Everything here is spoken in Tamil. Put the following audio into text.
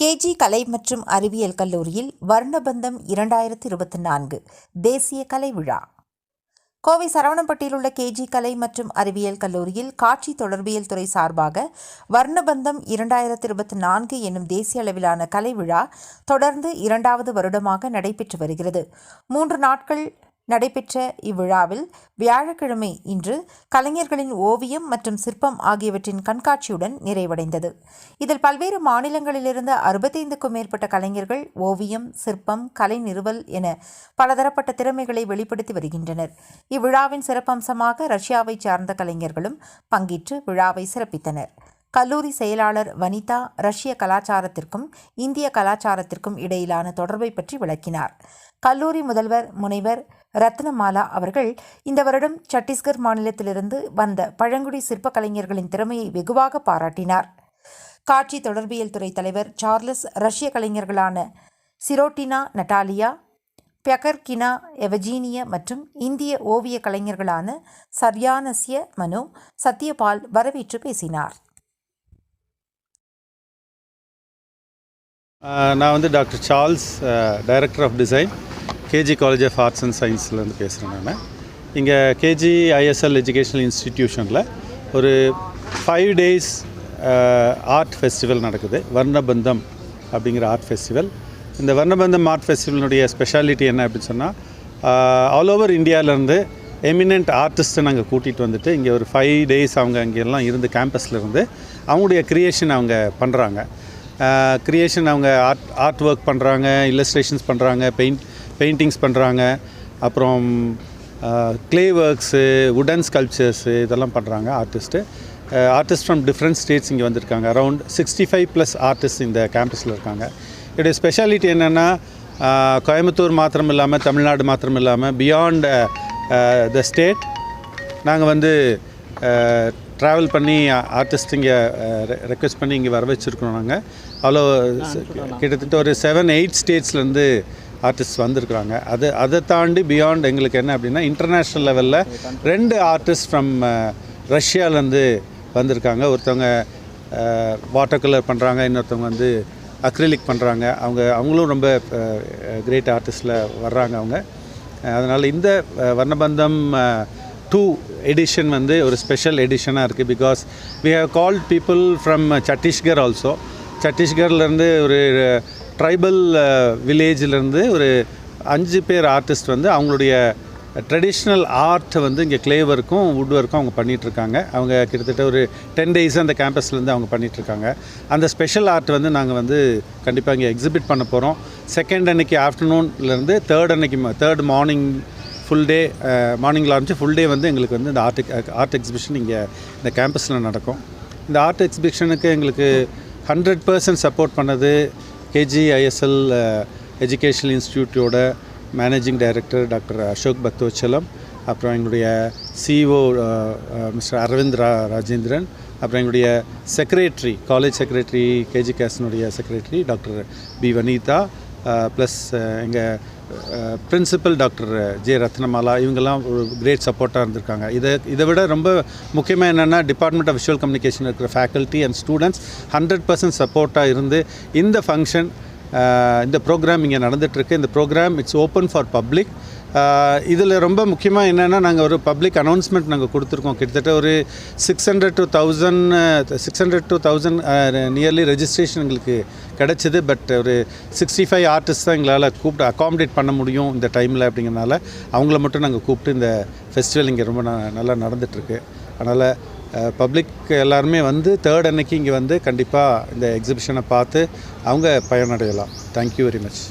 கேஜி கலை மற்றும் அறிவியல் கல்லூரியில் வர்ணபந்தம் இரண்டாயிரத்தி இருபத்தி நான்கு தேசிய கலை விழா. கோவை சரவணம்பட்டியில் உள்ள கேஜி கலை மற்றும் அறிவியல் கல்லூரியில் காட்சி தொடர்பியல் துறை சார்பாக வர்ணபந்தம் இரண்டாயிரத்தி இருபத்தி நான்கு என்னும் தேசிய அளவிலான கலை விழா தொடர்ந்து இரண்டாவது வருடமாக நடைபெற்று வருகிறது. மூன்று நாட்கள் நடைபெற்ற இவ்விழாவில் வியாழக்கிழமை இன்று கலைஞர்களின் ஓவியம் மற்றும் சிற்பம் ஆகியவற்றின் கண்காட்சியுடன் நிறைவடைந்தது. இதில் பல்வேறு மாநிலங்களிலிருந்து அறுபத்தைந்துக்கும் மேற்பட்ட கலைஞர்கள் ஓவியம் சிற்பம் கலை நிறுவல் என பலதரப்பட்ட திறமைகளை வெளிப்படுத்தி வருகின்றனர். இவ்விழாவின் சிறப்பம்சமாக ரஷ்யாவைச் சார்ந்த கலைஞர்களும் பங்கேற்று விழாவை சிறப்பித்தனர். கல்லூரி செயலாளர் வனிதா ரஷ்ய கலாச்சாரத்திற்கும் இந்திய கலாச்சாரத்திற்கும் இடையிலான தொடர்பை பற்றி விளக்கினார். கல்லூரி முதல்வர் முனைவர் ரத்னமாலா அவர்கள் இந்த வருடம் சத்தீஸ்கர் மாநிலத்திலிருந்து வந்த பழங்குடி சிற்ப கலைஞர்களின் திறமையை வெகுவாக பாராட்டினார். காட்சி தொடர்பியல் துறை தலைவர் சார்லஸ் ரஷ்ய கலைஞர்களான சிரோட்டினா நட்டாலியா பெகர்கினா எவஜீனிய மற்றும் இந்திய ஓவிய கலைஞர்களான சர்யானஸ்ய மனு சத்யபால் வரவேற்று பேசினார். நான் வந்து doctor Charles director of design K G college of arts and சயின்ஸ்லேருந்து பேசுகிறேன் நான். இங்கே கேஜி ஐஎஸ்எல் எஜுகேஷனல் இன்ஸ்டிடியூஷனில் ஒரு ஃபைவ் டேஸ் ஆர்ட் ஃபெஸ்டிவல் நடக்குது. வர்ணபந்தம் அப்படிங்கிற ஆர்ட் ஃபெஸ்டிவல் இந்த வர்ணபந்தம் ஆர்ட் ஃபெஸ்டிவலுடைய ஸ்பெஷாலிட்டி என்ன அப்படின்னு சொன்னால் ஆல் ஓவர் இந்தியாவிலேருந்து எமினென்ட் ஆர்டிஸ்ட்டை நாங்கள் கூட்டிகிட்டு வந்துட்டு இங்கே ஒரு ஃபைவ் டேஸ் அவங்க அங்கெல்லாம் இருந்து கேம்பஸில் இருந்து அவங்களுடைய க்ரியேஷன் அவங்க பண்ணுறாங்க க்ரியேஷன் அவங்க ஆர்ட் ஆர்ட் ஒர்க் பண்ணுறாங்க இல்லஸ்ட்ரேஷன்ஸ் பண்ணுறாங்க பெயிண்ட் பெயிண்டிங்ஸ் பண்ணுறாங்க அப்புறம் க்ளே ஒர்க்ஸு உடன் ஸ்கல்ப்சர்ஸு இதெல்லாம் பண்ணுறாங்க artist artist from different states இங்கே வந்திருக்காங்க. Around sixty five plus artist இந்த கேம்பஸில் இருக்காங்க. இதோடைய ஸ்பெஷாலிட்டி என்னென்னா கோயம்புத்தூர் மாத்திரம் இல்லாமல் தமிழ்நாடு மாத்திரம் இல்லாமல் பியாண்ட் த ஸ்டேட் நாங்கள் வந்து ட்ராவல் பண்ணி ஆர்டிஸ்ட் இங்கே ரெக்வெஸ்ட் பண்ணி இங்கே வர வச்சுருக்கோம் நாங்கள் அவ்வளோ கிட்டத்தட்ட ஒரு செவன் எயிட் ஸ்டேட்ஸ்லேருந்து ஆர்டிஸ்ட் வந்திருக்கிறாங்க. அது அதை தாண்டி பியாண்ட் எங்களுக்கு என்ன அப்படின்னா இன்டர்நேஷ்னல் லெவலில் ரெண்டு ஆர்டிஸ்ட் ஃப்ரம் ரஷ்யாவிலேருந்து வந்திருக்காங்க. ஒருத்தவங்க வாட்டர் கலர் பண்ணுறாங்க இன்னொருத்தவங்க வந்து அக்ரிலிக் பண்ணுறாங்க அவங்க அவங்களும் ரொம்ப கிரேட் ஆர்டிஸ்டில் வர்றாங்க அவங்க. அதனால் இந்த வர்ணபந்தம் டூ எடிஷன் வந்து ஒரு ஸ்பெஷல் எடிஷனாக இருக்குது because we have called people from Chhattisgarh also சத்தீஸ்கர்லேருந்து ஒரு ட்ரைபல் வில்லேஜிலேருந்து ஒரு அஞ்சு பேர் ஆர்டிஸ்ட் வந்து அவங்களுடைய ட்ரெடிஷ்னல் ஆர்ட் வந்து இங்கே கிளே ஒர்க்கும் வுட் ஒர்க்கும் அவங்க பண்ணிகிட்ருக்காங்க அவங்க கிட்டத்தட்ட ஒரு டென் டேஸ் அந்த கேம்பஸ்லேருந்து அவங்க பண்ணிகிட்ருக்காங்க அந்த ஸ்பெஷல் ஆர்ட் வந்து நாங்கள் வந்து கண்டிப்பாக இங்கே எக்ஸிபிட் பண்ண போகிறோம் செகண்ட் அன்னைக்கு ஆஃப்டர்நூன்லேருந்து தேர்ட் அன்னைக்கு தேர்ட் மார்னிங் ஃபுல் டே மார்னிங்கில் ஆரம்பிச்சு ஃபுல் டே வந்து எங்களுக்கு வந்து இந்த ஆர்ட் ஆர்ட் எக்ஸிபிஷன் இங்கே இந்த கேம்பஸில் நடக்கும். இந்த ஆர்ட் எக்ஸிபிஷனுக்கு எங்களுக்கு ஹண்ட்ரட் பர்சன்ட் சப்போர்ட் பண்ணது KG ISL educational இன்ஸ்டியூட்டோட managing director doctor Ashok Bakthavachalam அப்புறம் எங்களுடைய சிஇஓ மிஸ்டர் அரவிந்த் ரா ராஜேந்திரன் அப்புறம் எங்களுடைய secretary college secretary KG கேசனுடைய secretary doctor P Vanitha plus எங்கள் பிரின்சிபல் டாக்டர் ஜே ரத்னமாலா இவங்கெல்லாம் ஒரு கிரேட் சப்போர்ட்டாக இருந்திருக்காங்க. இதை இதை விட ரொம்ப முக்கியமாக என்னென்னா டிபார்ட்மெண்ட் ஆஃப் விஷுவல் கம்யூனிகேஷன் இருக்கிற faculty and students hundred percent சப்போர்ட்டாக இருந்து இந்த ஃபங்க்ஷன் இந்த ப்ரோக்ராம் இங்கே நடந்துகிட்ருக்கு இந்த program it's open for public இதில் ரொம்ப முக்கியமாக என்னென்னா நாங்கள் ஒரு பப்ளிக் அனௌன்ஸ்மெண்ட் நாங்கள் கொடுத்துருக்கோம். கிட்டத்தட்ட ஒரு six hundred to thousand six hundred to thousand nearly registration எங்களுக்கு கிடச்சிது. பட் ஒரு சிக்ஸ்டி ஃபைவ் ஆர்டிஸ்ட் தான் எங்களால் கூப்பிட்டு அகாமடேட் பண்ண முடியும் இந்த டைமில் அப்படிங்கிறனால அவங்கள மட்டும் நாங்கள் கூப்பிட்டு இந்த ஃபெஸ்டிவல் இங்கே ரொம்ப நல்லா நடந்துகிட்ருக்கு அதனால் பப்ளிக் எல்லாருமே வந்து தேர்ட் அன்னைக்கு இங்கே வந்து கண்டிப்பாக இந்த எக்ஸிபிஷனை பார்த்து அவங்க பயனடையலாம். Thank you very much